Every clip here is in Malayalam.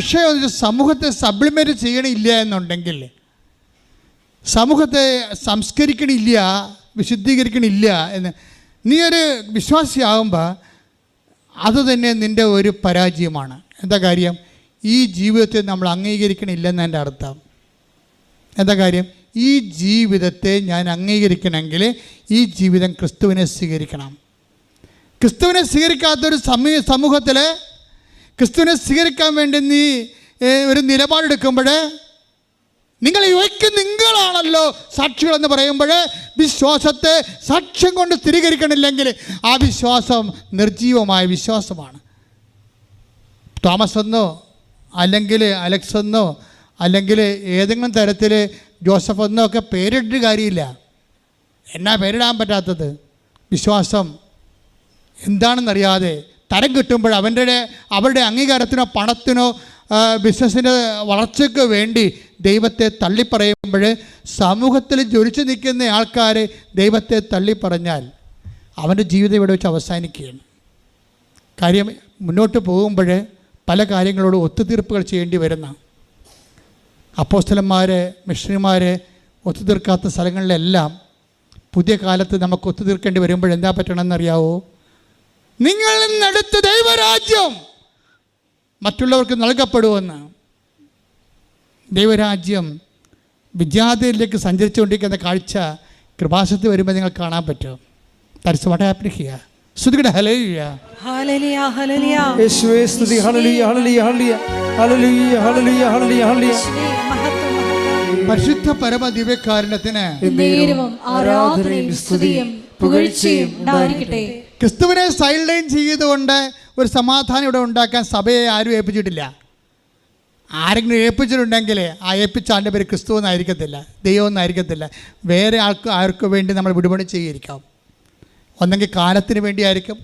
വിഷയം ഒരു സമൂഹത്തെ സപ്ലിമെന്റ് ചെയ്യണില്ല എന്നുണ്ടെങ്കിൽ സമൂഹത്തെ സംസ്കരിക്കണില്ല വിശുദ്ധീകരിക്കണില്ല എന്ന് നീ ഒരു വിശ്വാസിയാകുമ്പോൾ അത് തന്നെ നിന്റെ ഒരു പരാജയമാണ്. എന്താ കാര്യം? ഈ ജീവിതത്തെ നമ്മൾ അംഗീകരിക്കണില്ലെന്ന് എന്റെ അർത്ഥം. എന്താ കാര്യം? ഈ ജീവിതത്തെ ഞാൻ അംഗീകരിക്കണമെങ്കിൽ ഈ ജീവിതം ക്രിസ്തുവിനെ സ്വീകരിക്കണം. ക്രിസ്തുവിനെ സ്വീകരിക്കാത്തൊരു സമീ സമൂഹത്തിൽ ക്രിസ്തുവിനെ സ്വീകരിക്കാൻ വേണ്ടി നീ ഒരു നിലപാടെടുക്കുമ്പോൾ നിങ്ങൾ ഇവയ്ക്ക് നിങ്ങളാണല്ലോ സാക്ഷികളെന്ന് പറയുമ്പോൾ വിശ്വാസത്തെ സാക്ഷ്യം കൊണ്ട് സ്ഥിരീകരിക്കണില്ലെങ്കിൽ ആ വിശ്വാസം നിർജീവമായ വിശ്വാസമാണ്. തോമസ് എന്നോ അല്ലെങ്കിൽ അലക്സ് എന്നോ അല്ലെങ്കിൽ ഏതെങ്കിലും തരത്തിൽ ജോസഫ് എന്നോ ഒക്കെ പേരിട്ട് കാര്യമില്ല. എന്നാ പേരിടാൻ പറ്റാത്തത്? വിശ്വാസം എന്താണെന്നറിയാതെ തരം കിട്ടുമ്പോൾ അവന്റെ അവരുടെ അംഗീകാരത്തിനോ പണത്തിനോ ബിസിനസ്സിന്റെ വളർച്ചയ്ക്ക് വേണ്ടി ദൈവത്തെ തള്ളിപ്പറയുമ്പോൾ സമൂഹത്തിൽ ജ്വലിച്ചു നിൽക്കുന്ന ആൾക്കാർ ദൈവത്തെ തള്ളിപ്പറഞ്ഞാൽ അവന്റെ ജീവിതം ഇവിടെ വെച്ച് അവസാനിക്കുകയാണ്. കാര്യം മുന്നോട്ട് പോകുമ്പോൾ പല കാര്യങ്ങളോട് ഒത്തുതീർപ്പുകൾ ചെയ്യേണ്ടി വരുന്ന അപ്പോസ്റ്റലന്മാർ മിഷണറിമാർ ഒത്തുതീർക്കാത്ത സ്ഥലങ്ങളിലെല്ലാം പുതിയ കാലത്ത് നമുക്ക് ഒത്തുതീർക്കേണ്ടി വരുമ്പോൾ എന്താ പറ്റണമെന്നറിയാവോ? നിങ്ങളിൽ നിന്നെടുത്ത ദൈവരാജ്യം മറ്റുള്ളവർക്ക് നൽകപ്പെടുമെന്ന്. ദൈവരാജ്യം വിജാതിയിലേക്ക് സഞ്ചരിച്ചുകൊണ്ടിരിക്കുന്ന കാഴ്ച കൃപാസത്തിൽ വരുമ്പോൾ നിങ്ങൾ കാണാൻ പറ്റും. ദാറ്റ്സ് വാട്ട് ഹാപ്പൻ ഹിയർ ഹല്ലേലൂയ യേശുവേ സ്തുതി പരിശുദ്ധ പരമ ദിവ്യകാരണത്തിന് ആരാധനയും സ്തുതിയും പുകഴ്ചയും ഉണ്ടായിരിക്കട്ടെ. ക്രിസ്തുവിനെ സൈഡ് ലൈൻ ചെയ്തുകൊണ്ട് ഒരു സമാധാനം ഇവിടെ ഉണ്ടാക്കാൻ സഭയെ ആരും ഏൽപ്പിച്ചിട്ടില്ല. ആരെങ്കിലും ഏൽപ്പിച്ചിട്ടുണ്ടെങ്കിൽ ആ ഏൽപ്പിച്ച ആളുടെ പേര് ക്രിസ്തു എന്നായിരിക്കത്തില്ല ദൈവം വേറെ ആൾക്ക് ആർക്ക് വേണ്ടി നമ്മൾ വിടുപണി ചെയ്തിരിക്കാം. ഒന്നെങ്കിൽ കാലത്തിന് വേണ്ടിയായിരിക്കും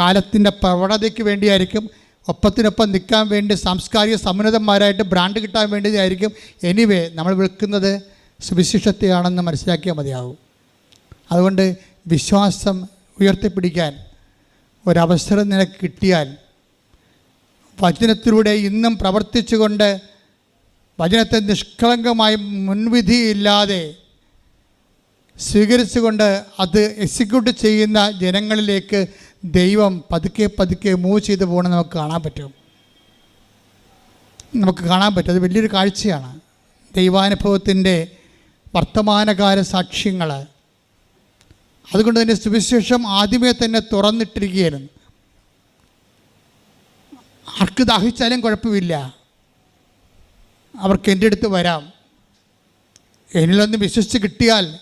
കാലത്തിന്റെ പ്രവണതയ്ക്ക് വേണ്ടിയായിരിക്കും ഒപ്പത്തിനൊപ്പം നിൽക്കാൻ വേണ്ടി സാംസ്കാരിക സമുന്നതന്മാരായിട്ട് ബ്രാൻഡ് കിട്ടാൻ വേണ്ടിയായിരിക്കും. എനിവേ നമ്മൾ വിൽക്കുന്നത് സുവിശേഷത്തെയാണെന്ന് മനസ്സിലാക്കിയാൽ മതിയാവും. അതുകൊണ്ട് വിശ്വാസം ഉയർത്തിപ്പിടിക്കാൻ ഒരവസരം നിനക്ക് കിട്ടിയാൽ വചനത്തിലൂടെ ഇന്നും പ്രവർത്തിച്ചുകൊണ്ട് വചനത്തെ നിഷ്കളങ്കമായി മുൻവിധിയില്ലാതെ സ്വീകരിച്ചുകൊണ്ട് അത് എക്സിക്യൂട്ട് ചെയ്യുന്ന ജനങ്ങളിലേക്ക് ദൈവം പതുക്കെ പതുക്കെ മൂവ് ചെയ്തു പോകണമെന്ന് നമുക്ക് കാണാൻ പറ്റും. നമുക്ക് കാണാൻ പറ്റും. അത് വലിയൊരു കാഴ്ചയാണ്. ദൈവാനുഭവത്തിന്റെ വർത്തമാനകാല സാക്ഷ്യങ്ങൾ അതുകൊണ്ട് തന്നെ സുവിശേഷം ആദ്യമേ തന്നെ തുറന്നിട്ടിരിക്കുകയായിരുന്നു. ആർക്ക് ദാഹിച്ചാലും കുഴപ്പമില്ല. അവർക്ക് എന്റെ അടുത്ത് വരാം. എന്നിലൊന്ന് വിശ്വസിച്ച് കിട്ടിയാൽ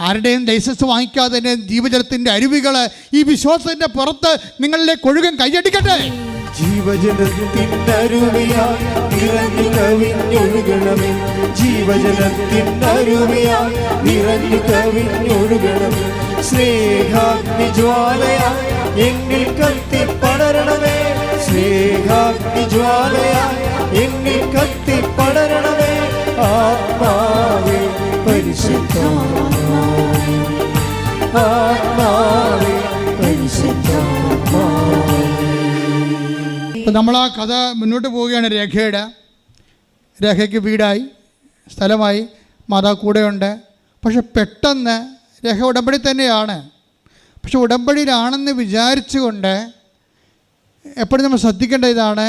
ആരുടെയും ലൈസൻസ് വാങ്ങിക്കാതെ തന്നെ ജീവജലത്തിന്റെ അരുവികൾ ഈ വിശ്വാസത്തിന്റെ പുറത്ത് നിങ്ങളിലേക്ക് ഒഴുകൻ കൈയടിക്കട്ടെ? ജീവജലത്തിനരുവിയായി നിറഞ്ഞു കവിഞ്ഞൊഴുകണമേ ജീവജലത്തിനരുവിയായി നിറഞ്ഞു കവിഞ്ഞൊഴുകണമേ സ്നേഹാഗ്നി ജ്വാലയ എന്നിൽ കത്തി പടരണമേ. സ്നേഹാഗ്നി ജ്വാലയ എന്നിൽ കത്തി പടരണമേ. ആത്മാവേ പരിശുദ്ധാത്മാവേ. ആത്മാവേ പരിശുദ്ധാത്മാവേ ഇപ്പം നമ്മൾ ആ കഥ മുന്നോട്ട് പോവുകയാണ്. രേഖയുടെ രേഖയ്ക്ക് വീടായി സ്ഥലമായി മാതാവ് കൂടെയുണ്ട് പക്ഷെ പെട്ടെന്ന് രേഖ ഉടമ്പടി തന്നെയാണ്. പക്ഷെ ഉടമ്പടിയിലാണെന്ന് വിചാരിച്ചുകൊണ്ട് എപ്പോഴും നമ്മൾ ശ്രദ്ധിക്കേണ്ട ഇതാണ്.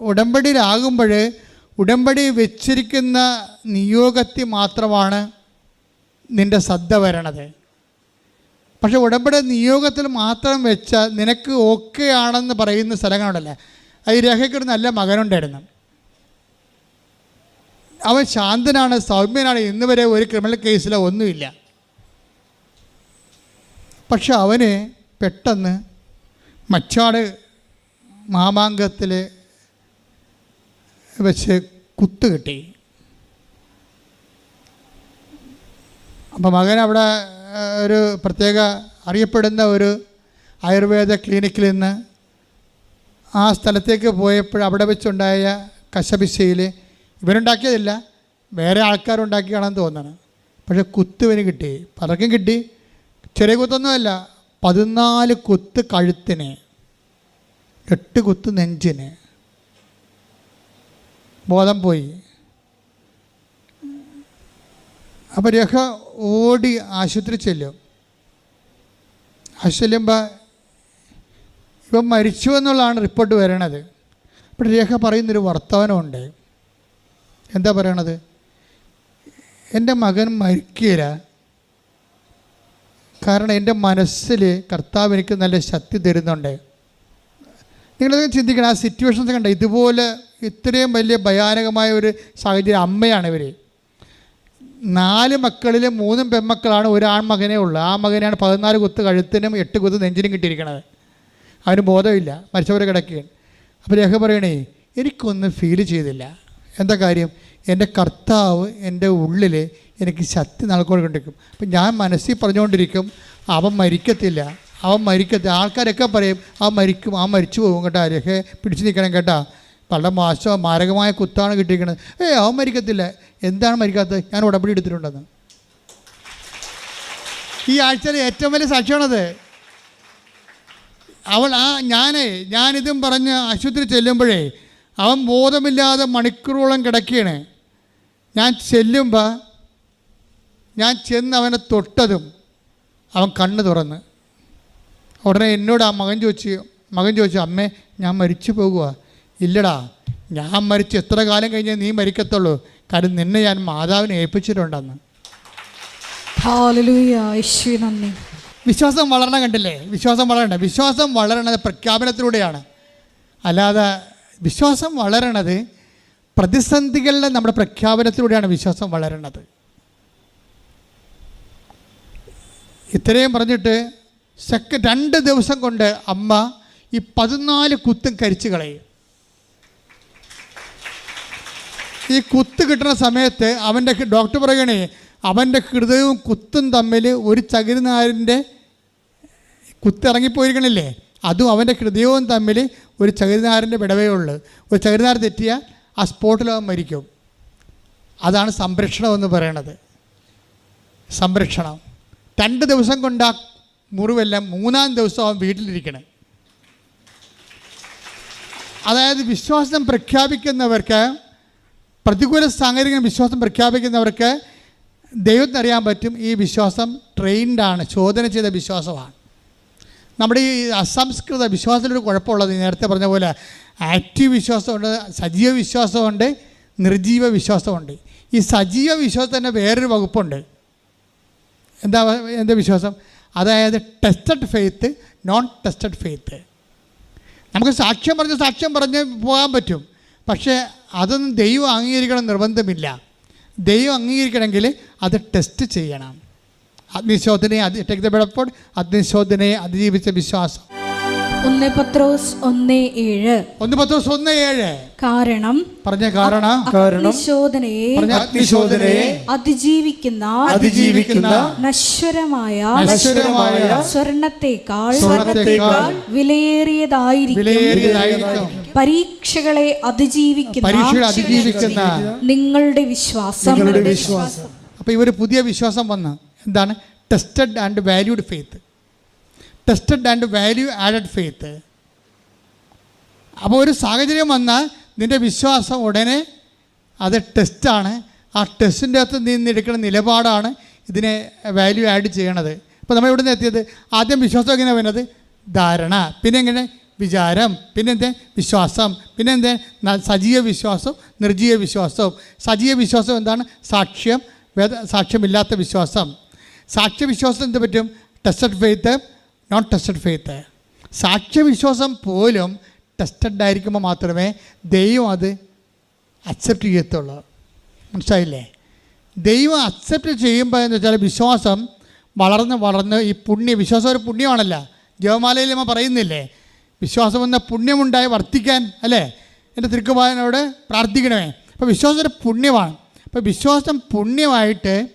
ഉടമ്പടിയിലാകുമ്പോൾ ഉടമ്പടി വെച്ചിരിക്കുന്ന നിയോഗത്തിൽ മാത്രമാണ് നിന്റെ ശ്രദ്ധ വരണത്. പക്ഷെ ഉടമ്പടി നിയോഗത്തിൽ മാത്രം വെച്ച നിനക്ക് ഓക്കെ ആണെന്ന് പറയുന്ന സ്ഥലങ്ങളുണ്ടല്ലേ? ഈ രേഖയ്ക്കൊരു നല്ല മകനുണ്ടായിരുന്നു. അവൻ ശാന്തനാണ് സൗമ്യനാണ്. ഇന്ന് വരെ ഒരു ക്രിമിനൽ കേസിലോ ഒന്നുമില്ല. പക്ഷെ അവന് പെട്ടെന്ന് മച്ചാട് മാമാങ്കത്തിൽ വെച്ച് കുത്ത് കിട്ടി. അപ്പം മകൻ അവിടെ ഒരു പ്രത്യേക അറിയപ്പെടുന്ന ഒരു ആയുർവേദ ക്ലിനിക്കിൽ നിന്ന് ആ സ്ഥലത്തേക്ക് പോയപ്പോൾ അവിടെ വെച്ചുണ്ടായ കശപിശയിൽ ഇവരുണ്ടാക്കിയതില്ല വേറെ ആൾക്കാരുണ്ടാക്കിയാണെന്ന് തോന്നണം. പക്ഷെ കുത്തുവിന് കിട്ടി. പലർക്കും കിട്ടി. ചെറിയ കുത്തൊന്നുമല്ല പതിനാല് കുത്ത് കഴുത്തിന് എട്ട് കുത്ത് നെഞ്ചിന്. ബോധം പോയി. അപ്പോൾ രേഖ ഓടി ആശുപത്രി ചെല്ലും. ആശുപത്രി ചെല്ലുമ്പോൾ ഇവൻ മരിച്ചു എന്നുള്ളതാണ് റിപ്പോർട്ട് വരണത്. അപ്പോൾ രേഖ പറയുന്നൊരു വർത്തമാനമുണ്ട്. എന്താ പറയണത്? എന്റെ മകൻ മരിക്കില്ല കാരണം എന്റെ മനസ്സിൽ കർത്താവ് എനിക്ക് നല്ല ശക്തി തരുന്നുണ്ട്. നിങ്ങളത് ചിന്തിക്കണം. ആ സിറ്റുവേഷൻസ് കണ്ട? ഇതുപോലെ ഇത്രയും വലിയ ഭയാനകമായ ഒരു സാഹചര്യം അമ്മയാണ് ഇവർ നാല് മക്കളിൽ മൂന്നും പെൺമക്കളാണ് ഒരു ആൺമകനേ ഉള്ളൂ. ആ മകനാണ് പതിനാല് കുത്ത് കഴുത്തിനും എട്ട് കുത്ത് നെഞ്ചിനും കിട്ടിയിരിക്കണത്. അവന് ബോധമില്ല. മരിച്ചവരെ കിടക്കുകയാണ്. അപ്പോൾ രേഖ പറയണേ എനിക്കൊന്നും ഫീൽ ചെയ്തില്ല. എന്താ കാര്യം? എന്റെ കർത്താവ് എന്റെ ഉള്ളിൽ എനിക്ക് ശക്തി നൽകിക്കൊണ്ടിരിക്കും. അപ്പം ഞാൻ മനസ്സിൽ പറഞ്ഞുകൊണ്ടിരിക്കും അവൻ മരിക്കത്തില്ല. അവൻ മരിക്കത്തില്ല ആൾക്കാരൊക്കെ പറയും അവൻ മരിക്കും അവൻ മരിച്ചു പോകും കേട്ടോ രേഖ പിടിച്ചു നിൽക്കണം കേട്ടോ. പല മാസം മാരകമായ കുത്താണ് കിട്ടിയിരിക്കുന്നത് ഏ അവൻ മരിക്കത്തില്ല. എന്താണ് മരിക്കാത്തത്? ഞാൻ ഉടമ്പടി എടുത്തിട്ടുണ്ടെന്ന്. ഈ ആഴ്ചയിലെ ഏറ്റവും വലിയ സാക്ഷ്യമാണത് അവൾ ആ ഞാനേ ഞാനിതും പറഞ്ഞ് ആശുപത്രി ചെല്ലുമ്പോഴേ അവൻ ബോധമില്ലാതെ മണിക്കൂറോളം കിടക്കുകയാണ് ഞാൻ ചെല്ലുമ്പോൾ ഞാൻ ചെന്ന് അവനെ തൊട്ടതും അവൻ കണ്ണ് തുറന്ന്. ഉടനെ എന്നോട് ആ മകൻ ചോദിച്ചു മകൻ ചോദിച്ചു അമ്മേ ഞാൻ മരിച്ചു പോകുക ഇല്ലടാ ഞാൻ മരിച്ചു എത്ര കാലം കഴിഞ്ഞാൽ നീ മരിക്കത്തുള്ളൂ. കാരണം നിന്നെ ഞാൻ മാതാവിനെ ഏൽപ്പിച്ചിട്ടുണ്ടെന്ന്. നന്ദി. വിശ്വാസം വളരണം കണ്ടില്ലേ? വിശ്വാസം വളരണ്ട. വിശ്വാസം വളരണത് പ്രഖ്യാപനത്തിലൂടെയാണ്. അല്ലാതെ വിശ്വാസം വളരണത് പ്രതിസന്ധികളിലെ നമ്മുടെ പ്രഖ്യാപനത്തിലൂടെയാണ് വിശ്വാസം വളരണത്. ഇത്രയും പറഞ്ഞിട്ട് സെക്ക രണ്ട് ദിവസം കൊണ്ട് അമ്മ ഈ പതിനാല് കുത്തും കരിച്ചു കളയും. ഈ കുത്ത് കിട്ടുന്ന സമയത്ത് അവന്റെ ഡോക്ടർ പറയണേ അവന്റെ ഹൃദയവും കുത്തും തമ്മിൽ ഒരു ചകിരിനാരിന്റെ കുത്തിറങ്ങിപ്പോയിരിക്കണില്ലേ അതും അവന്റെ ഹൃദയവും തമ്മിൽ ഒരു ചകിരിനാരിന്റെ വിടവേ ഉള്ളൂ. ഒരു ചകിരിനാർ തെറ്റിയാൽ ആ സ്പോട്ടിൽ അവൻ മരിക്കും. അതാണ് സംരക്ഷണം എന്ന് പറയണത്. സംരക്ഷണം. രണ്ട് ദിവസം കൊണ്ട് ആ മുറിവെല്ലാം മൂന്നാം ദിവസം അവൻ വീട്ടിലിരിക്കണം. അതായത് വിശ്വാസം പ്രഖ്യാപിക്കുന്നവർക്ക് പ്രതികൂല സാഹചര്യങ്ങൾ വിശ്വാസം പ്രഖ്യാപിക്കുന്നവർക്ക് ദൈവത്തിന് അറിയാൻ പറ്റും ഈ വിശ്വാസം ട്രെയിൻഡാണ് ചോദന ചെയ്ത വിശ്വാസമാണ്. നമ്മുടെ ഈ അസംസ്കൃത വിശ്വാസത്തിനൊരു കുഴപ്പമുള്ളത് നേരത്തെ പറഞ്ഞ പോലെ ആക്റ്റീവ് വിശ്വാസമുണ്ട് സജീവ വിശ്വാസമുണ്ട് നിർജീവ വിശ്വാസമുണ്ട്. ഈ സജീവ വിശ്വാസത്തിന്റെ വേറൊരു വകുപ്പുണ്ട്. എന്താ എന്താ വിശ്വാസം? അതായത് tested faith non tested faith നമുക്ക് സാക്ഷ്യം പറഞ്ഞ് സാക്ഷ്യം പറഞ്ഞ് പോകാൻ പറ്റും. പക്ഷേ അതൊന്നും ദൈവം അംഗീകരിക്കണം നിർബന്ധമില്ല. ദൈവം അംഗീകരിക്കണമെങ്കിൽ അത് ടെസ്റ്റ് ചെയ്യണം. അഗ്നിശോധനയെ അതി ബെഡപ്പോൾ അഗ്നിശോധനയെ അതിജീവിച്ച വിശ്വാസം. ഒന്ന് പത്രോസ് ഒന്ന് ഏഴ്. ഒന്ന് പത്ത് ഒന്ന് ഏഴ്. കാരണം പറഞ്ഞ കാരണം? അഗ്നിശോധനയെ അതിജീവിക്കുന്ന അതിജീവിക്കുന്ന നശ്വരമായ നശ്വരമായ സ്വർണത്തേക്കാൾ വിലയേറിയതായിരിക്കും. പരീക്ഷകളെ അതിജീവിക്കുന്ന അതിജീവിക്കുന്ന നിങ്ങളുടെ വിശ്വാസം. നിങ്ങളുടെ വിശ്വാസം. അപ്പോൾ ഇവർ പുതിയ വിശ്വാസം വന്ന എന്താണ്? Tested and valued faith tested and value added faith അപ്പോൾ ഒരു സാഹചര്യം വന്നാൽ നിന്റെ വിശ്വാസം ഉടനെ അത് ടെസ്റ്റാണ് ആ ടെസ്റ്റിന്റെ അകത്ത് നിന്ന് എടുക്കുന്ന നിലപാടാണ് ഇതിനെ വാല്യൂ ആഡ് ചെയ്യണത്. അപ്പോൾ നമ്മൾ ഇവിടെ നിന്ന് എത്തിയത്? ആദ്യം വിശ്വാസം എങ്ങനെ വരുന്നത്? ധാരണ. പിന്നെ എങ്ങനെ? വിചാരം. പിന്നെ എന്തേ? വിശ്വാസം. പിന്നെ എന്തേ? സജീവ വിശ്വാസം നിർജീവ വിശ്വാസവും. സജീവ വിശ്വാസം എന്താണ്? സാക്ഷ്യം. വേദ സാക്ഷ്യമില്ലാത്ത വിശ്വാസം. സാക്ഷ്യവിശ്വാസം എന്ത് പറ്റും? Tested faith non tested faith സാക്ഷ്യവിശ്വാസം പോലും ടെസ്റ്റഡ് ആയിരിക്കുമ്പോൾ മാത്രമേ ദൈവം അത് അക്സെപ്റ്റ് ചെയ്യത്തുള്ളൂ. മനസ്സിലായില്ലേ? ദൈവം അക്സെപ്റ്റ് ചെയ്യുമ്പോൾ എന്ന് വെച്ചാൽ വിശ്വാസം വളർന്ന് വളർന്ന് ഈ പുണ്യ വിശ്വാസം ഒരു പുണ്യമാണല്ലോ. നമ്മൾ പറയുന്നില്ലേ? വിശ്വാസം എന്ന പുണ്യമുണ്ടായി വർത്തിക്കാൻ അല്ലേ? എന്റെ തിരുക്കുപാലനോട് പ്രാർത്ഥിക്കണമേ. അപ്പോൾ വിശ്വാസം ഒരു പുണ്യമാണ്. അപ്പോൾ വിശ്വാസം പുണ്യമായിട്ട്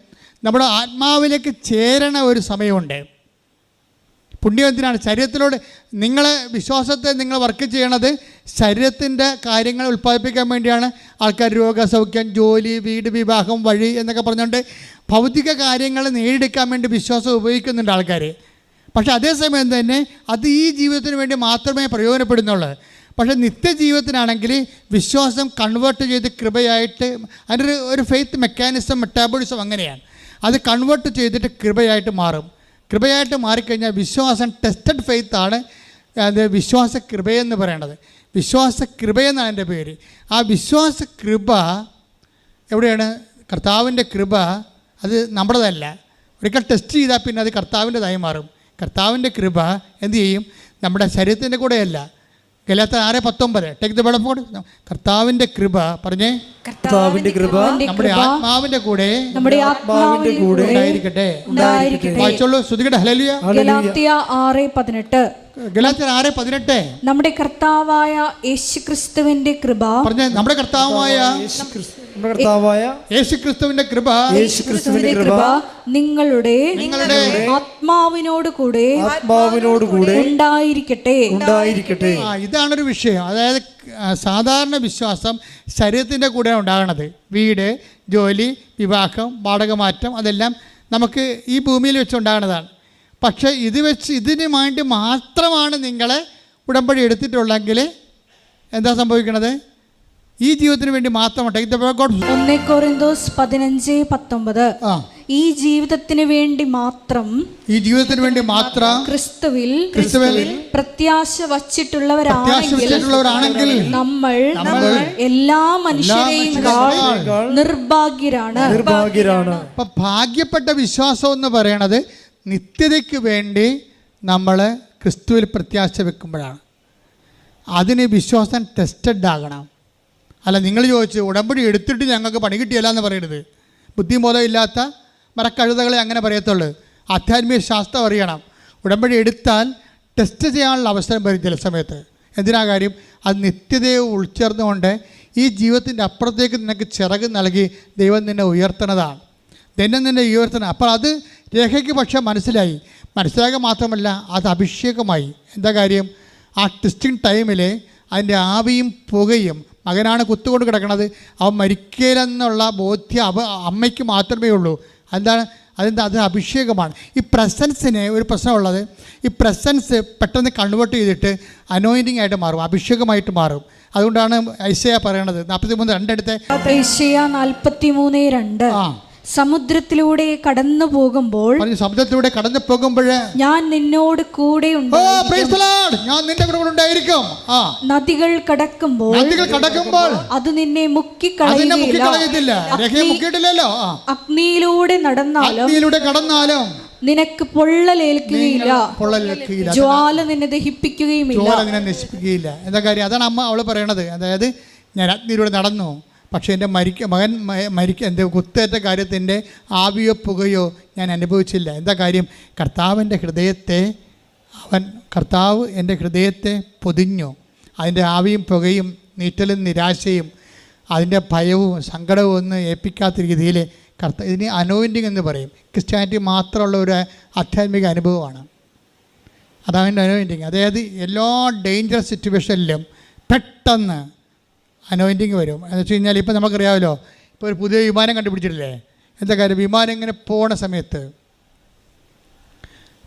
നമ്മുടെ ആത്മാവിലേക്ക് ചേരണ ഒരു സമയമുണ്ട്. പുണ്യം എന്തിനാണ്? ശരീരത്തിലൂടെ നിങ്ങൾ വിശ്വാസത്തെ നിങ്ങൾ വർക്ക് ചെയ്യണത് ശരീരത്തിന്റെ കാര്യങ്ങൾ ഉൽപ്പാദിപ്പിക്കാൻ വേണ്ടിയാണ്. ആൾക്കാർ രോഗസൗഖ്യം ജോലി വീട് വിവാഹം വഴി എന്നൊക്കെ പറഞ്ഞുകൊണ്ട് ഭൗതിക കാര്യങ്ങൾ നേടിയെടുക്കാൻ വേണ്ടി വിശ്വാസം ഉപയോഗിക്കുന്നുണ്ട് ആൾക്കാർ പക്ഷേ അതേസമയം തന്നെ അത് ഈ ജീവിതത്തിന് വേണ്ടി മാത്രമേ പ്രയോജനപ്പെടുന്നുള്ളൂ. പക്ഷേ നിത്യജീവിതത്തിനാണെങ്കിൽ വിശ്വാസം കൺവേർട്ട് ചെയ്ത് കൃപയായിട്ട് അതിന്റെ ഒരു ഫെയ്ത്ത് മെക്കാനിസം മെറ്റാബോളിസം അങ്ങനെയാണ്. അത് കൺവേർട്ട് ചെയ്തിട്ട് കൃപയായിട്ട് മാറും. കൃപയായിട്ട് മാറിക്കഴിഞ്ഞാൽ വിശ്വാസം ടെസ്റ്റഡ് ഫെയ്ത്ത് ആണ്. അത് വിശ്വാസ കൃപയെന്ന് പറയണത് വിശ്വാസ കൃപയെന്നാണ് എന്റെ പേര്. ആ വിശ്വാസ കൃപ എവിടെയാണ്? കർത്താവിന്റെ കൃപ അത് നമ്മുടേതല്ല. ഒരിക്കൽ ടെസ്റ്റ് ചെയ്താൽ പിന്നെ അത് കർത്താവിന്റെതായി മാറും. കർത്താവിന്റെ കൃപ എന്തു ചെയ്യും? നമ്മുടെ ശരീരത്തിന്റെ കൂടെയല്ല. ഗലാത്ത ആറ് പത്തൊമ്പത്. ടേക്ക് ദ ബെളപ്പോട് കർത്താവിന്റെ കൃപ. പറഞ്ഞേ. കർത്താവിന്റെ കൃപ നമ്മുടെ ആത്മാവിന്റെ കൂടെ നമ്മുടെ ആത്മാവിന്റെ കൂടെ ഉണ്ടായിരിക്കട്ടെ. ഉണ്ടായിരിക്കട്ടെ. വായിച്ചോളൂ ശ്രുതികട്ടെ ഹലലിയ ഗലാത്യ ആറ് പതിനെട്ട്. ഗലാത്തർ ആറ് പതിനെട്ട്. നമ്മുടെ കർത്താവായ യേശുക്രിസ്തുവിന്റെ കൃപ. പറഞ്ഞ നമ്മുടെ കർത്താവായ നമ്മുടെ കർത്താവായ യേശുക്രിസ്തുവിന്റെ കൃപ. യേശുക്രിസ്തുവിന്റെ കൃപ നിങ്ങളുടെ നിങ്ങളുടെ ആത്മാവിനോട് കൂടെ ആത്മാവിനോട് കൂടെ ഉണ്ടായിരിക്കട്ടെ. ഉണ്ടായിരിക്കട്ടെ. ആ ഇതാണൊരു വിഷയം. അതായത് സാധാരണ വിശ്വാസം ശരീരത്തിന്റെ കൂടെ ഉണ്ടാകണത്. വീട് ജോലി വിവാഹം വാടകമാറ്റം അതെല്ലാം നമുക്ക് ഈ ഭൂമിയിൽ വെച്ച് ഉണ്ടാകുന്നതാണ് പക്ഷേ ഇത് വെച്ച് ഇതിന് വേണ്ടി മാത്രമാണ് നിങ്ങളെ ഉടമ്പടി എടുത്തിട്ടുള്ളെങ്കിൽ എന്താ സംഭവിക്കണത്? ഈ ജീവിതത്തിന് വേണ്ടി. ഒന്നേ കോറിന്തോസ് പതിനഞ്ച് പത്തൊമ്പത്. ഈ ജീവിതത്തിന് വേണ്ടി മാത്രം ഈ ജീവിതത്തിന് വേണ്ടി മാത്രം ക്രിസ്തുവിൽ ക്രിസ്തുവിൽ പ്രത്യാശ വച്ചിട്ടുള്ളവരാണെങ്കിൽ നമ്മൾ എല്ലാ മനുഷ്യരെയും നിർഭാഗ്യരാണ്. നിർഭാഗ്യരാണ്. അപ്പം ഭാഗ്യപ്പെട്ട വിശ്വാസം എന്ന് പറയണത് നിത്യതയ്ക്ക് വേണ്ടി നമ്മൾ ക്രിസ്തുവിൽ പ്രത്യാശ വെക്കുമ്പോഴാണ്. അതിന് വിശ്വാസം ടെസ്റ്റഡ് ആകണം. അല്ല നിങ്ങൾ ചോദിച്ചു ഉടമ്പടി എടുത്തിട്ട് ഞങ്ങൾക്ക് പണി കിട്ടിയല്ല എന്ന് പറയരുത്. ബുദ്ധിബോധം ഇല്ലാത്ത മരക്കഴുതകളെ അങ്ങനെ പറയത്തുള്ളൂ. ആധ്യാത്മിക ശാസ്ത്രം അറിയണം. ഉടമ്പടി എടുത്താൽ ടെസ്റ്റ് ചെയ്യാനുള്ള അവസരം വരും ചില സമയത്ത്. എന്തിനാ കാര്യം? അത് നിത്യതയെ ഉൾച്ചേർന്നുകൊണ്ട് ഈ ജീവിതത്തിന്റെ അപ്പുറത്തേക്ക് നിനക്ക് ചിറക് നൽകി ദൈവം നിന്നെ ഉയർത്തണതാണ് ദൈനം നിന്നെ ഉയർത്തണം. അപ്പോൾ അത് രേഖയ്ക്ക് പക്ഷേ മനസ്സിലായി. മനസ്സിലാക്കുക മാത്രമല്ല അത് അഭിഷേകമായി. എന്താ കാര്യം? ആ ടെസ്റ്റിംഗ് ടൈമിൽ അതിന്റെ ആവിയും പുകയും മകനാണ് കുത്തുകൊണ്ട് കിടക്കുന്നത്. അവൻ മരിക്കലെന്നുള്ള ബോധ്യം അവ അമ്മയ്ക്ക് മാത്രമേ ഉള്ളൂ. എന്താണ് അതിന്റെ അത് അഭിഷേകമാണ്. ഈ പ്രസൻസിന് ഒരു പ്രശ്നമുള്ളത്. ഈ പ്രസൻസ് പെട്ടെന്ന് കൺവേർട്ട് ചെയ്തിട്ട് അനോയിന്റിങ് ആയിട്ട് മാറും അഭിഷേകമായിട്ട് മാറും. അതുകൊണ്ടാണ് ഐശയ പറയണത്. നാൽപ്പത്തി മൂന്ന് രണ്ടെടുത്ത്. നാൽപ്പത്തി മൂന്ന് രണ്ട്. ആ. സമുദ്രത്തിലൂടെ കടന്നു പോകുമ്പോൾ സമുദ്രത്തിലൂടെ കടന്നു പോകുമ്പോൾ ഞാൻ നിന്നോട് കൂടെ. ഞാൻ നിന്റെ കൂടെ ഉണ്ടായിരിക്കും. നദികൾ കടക്കുമ്പോൾ നദികൾ കടക്കുമ്പോൾ അത് നിന്നെ മുക്കി ആ. അഗ്നിയിലൂടെ നടന്നാലും അഗ്നിയിലൂടെ കടന്നാലും നിനക്ക് പൊള്ളലേൽക്കുകയില്ല. പൊള്ളലേൽക്കുകയില്ല. ജ്വാല നിന്നെ ദഹിപ്പിക്കുകയുമില്ല. ജ്വാല നിന്നെ നശിപ്പിക്കുകയില്ല. എന്താ കാര്യം? അതാണ് അമ്മ അവൾ പറയണത്. അതായത് ഞാൻ അഗ്നിയിലൂടെ നടന്നു. പക്ഷേ എന്റെ മരിക്ക മകൻ മരിക്ക എന്റെ കുത്തേറ്റ കാര്യത്തിന്റെ ആവിയോ പുകയോ ഞാൻ അനുഭവിച്ചില്ല. എന്താ കാര്യം? കർത്താവിന്റെ ഹൃദയത്തെ അവൻ കർത്താവ് എന്റെ ഹൃദയത്തെ പൊതിഞ്ഞു. അതിന്റെ ആവിയും പുകയും നീറ്റലും നിരാശയും അതിന്റെ ഭയവും സങ്കടവും ഒന്നും ഏൽപ്പിക്കാത്ത രീതിയിൽ കർത്ത ഇതിന് അനോയിന്റിങ് എന്ന് പറയും. ക്രിസ്ത്യാനിറ്റി മാത്രമുള്ള ഒരു ആധ്യാത്മിക അനുഭവമാണ്. അതാണ് അനോയിന്റിങ് അതായത് എല്ലാ ഡേഞ്ചർ സിറ്റുവേഷനിലും പെട്ടെന്ന് അനോയിന്റിങ് വരും. എന്ന് വെച്ച് കഴിഞ്ഞാൽ ഇപ്പോൾ നമുക്കറിയാമല്ലോ ഇപ്പോൾ ഒരു പുതിയ വിമാനം കണ്ടുപിടിച്ചിട്ടില്ലേ? എന്താ കാര്യം? വിമാനം ഇങ്ങനെ പോണ സമയത്ത്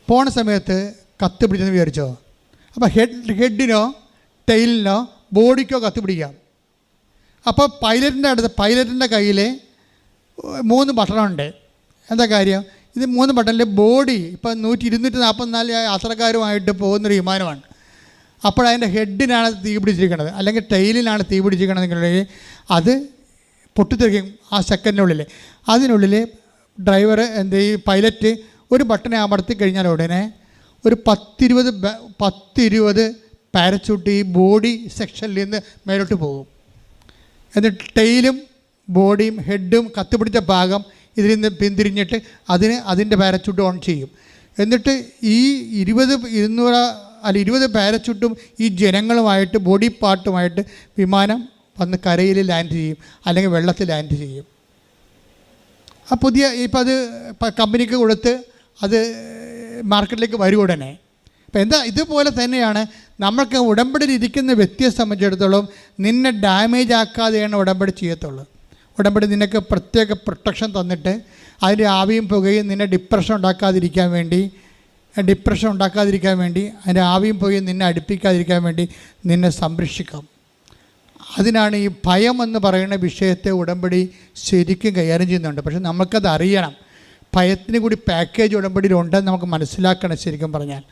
പോണ സമയത്ത് കത്ത് പിടിച്ചെന്ന് വിചാരിച്ചോ? അപ്പോൾ ഹെഡ് ഹെഡിനോ ടെയിലിനോ ബോഡിക്കോ കത്ത് പിടിക്കാം. അപ്പോൾ പൈലറ്റിന്റെ അടുത്ത് പൈലറ്റിന്റെ കയ്യിൽ മൂന്ന് ബട്ടണുണ്ട്. എന്താ കാര്യം? ഇത് മൂന്ന് ബട്ടണിൽ ബോഡി ഇപ്പോൾ നൂറ്റി ഇരുന്നൂറ്റി നാൽപ്പത്തിനാല് യാത്രക്കാരുമായിട്ട് പോകുന്നൊരു വിമാനമാണ്. അപ്പോൾ അതിന്റെ ഹെഡിനാണ് തീ പിടിച്ചിരിക്കുന്നത് അല്ലെങ്കിൽ ടൈലിനാണ് തീ പിടിച്ചിരിക്കണമെന്നുണ്ടെങ്കിൽ അത് പൊട്ടിത്തെറിക്കും ആ സെക്കൻഡിനുള്ളിൽ. അതിനുള്ളിൽ ഡ്രൈവർ എന്ത് ഈ പൈലറ്റ് ഒരു ബട്ടണെ അമർത്തി കഴിഞ്ഞാൽ ഉടനെ ഒരു പത്തിരുപത് പത്തിരുപത് പാരച്യൂട്ട് ഈ ബോഡി സെക്ഷനിൽ നിന്ന് മേലോട്ട് പോകും. എന്നിട്ട് ടെയിലും ബോഡിയും ഹെഡും കത്തുപിടിച്ച ഭാഗം ഇതിൽ നിന്ന് പിന്തിരിഞ്ഞിട്ട് അതിന് അതിന്റെ പാരച്യൂട്ട് ഓൺ ചെയ്യും. എന്നിട്ട് ഈ ഇരുപത് ഇരുന്നൂറ് അല്ല ഇരുപത് പാരച്യൂട്ടും ഈ ജനങ്ങളുമായിട്ട് ബോഡി പാർട്ടുമായിട്ട് വിമാനം വന്ന് കരയിൽ ലാൻഡ് ചെയ്യും അല്ലെങ്കിൽ വെള്ളത്തിൽ ലാൻഡ് ചെയ്യും. ആ പുതിയ ഇപ്പം അത് കമ്പനിക്ക് കൊടുത്ത് അത് മാർക്കറ്റിലേക്ക് വരും ഉടനെ. അപ്പം എന്താ ഇതുപോലെ തന്നെയാണ് നമ്മൾക്ക് ഉടമ്പടിയിൽ ഇരിക്കുന്ന വ്യക്തിയെ സംബന്ധിച്ചിടത്തോളം നിന്നെ ഡാമേജ് ആക്കാതെയാണ് ഉടമ്പടി ചെയ്യത്തുള്ളൂ. ഉടമ്പടി നിനക്ക് പ്രത്യേക പ്രൊട്ടക്ഷൻ തന്നിട്ട് അതിന്റെ ആവിയും പുകയും നിന്നെ ഡിപ്രഷൻ ഉണ്ടാക്കാതിരിക്കാൻ വേണ്ടി ഡിപ്രഷൻ ഉണ്ടാക്കാതിരിക്കാൻ വേണ്ടി അതിന്റെ ആവിയും പോയി നിന്നെ അടുപ്പിക്കാതിരിക്കാൻ വേണ്ടി നിന്നെ സംരക്ഷിക്കാം. അതിനാണ് ഈ ഭയം എന്ന് പറയുന്ന വിഷയത്തെ ഉടമ്പടി ശരിക്കും കൈകാര്യം ചെയ്യുന്നുണ്ട്. പക്ഷെ നമുക്കത് അറിയണം. ഭയത്തിന് കൂടി പാക്കേജ് ഉടമ്പടിയിലുണ്ടെന്ന് നമുക്ക് മനസ്സിലാക്കണം ശരിക്കും പറഞ്ഞാൽ.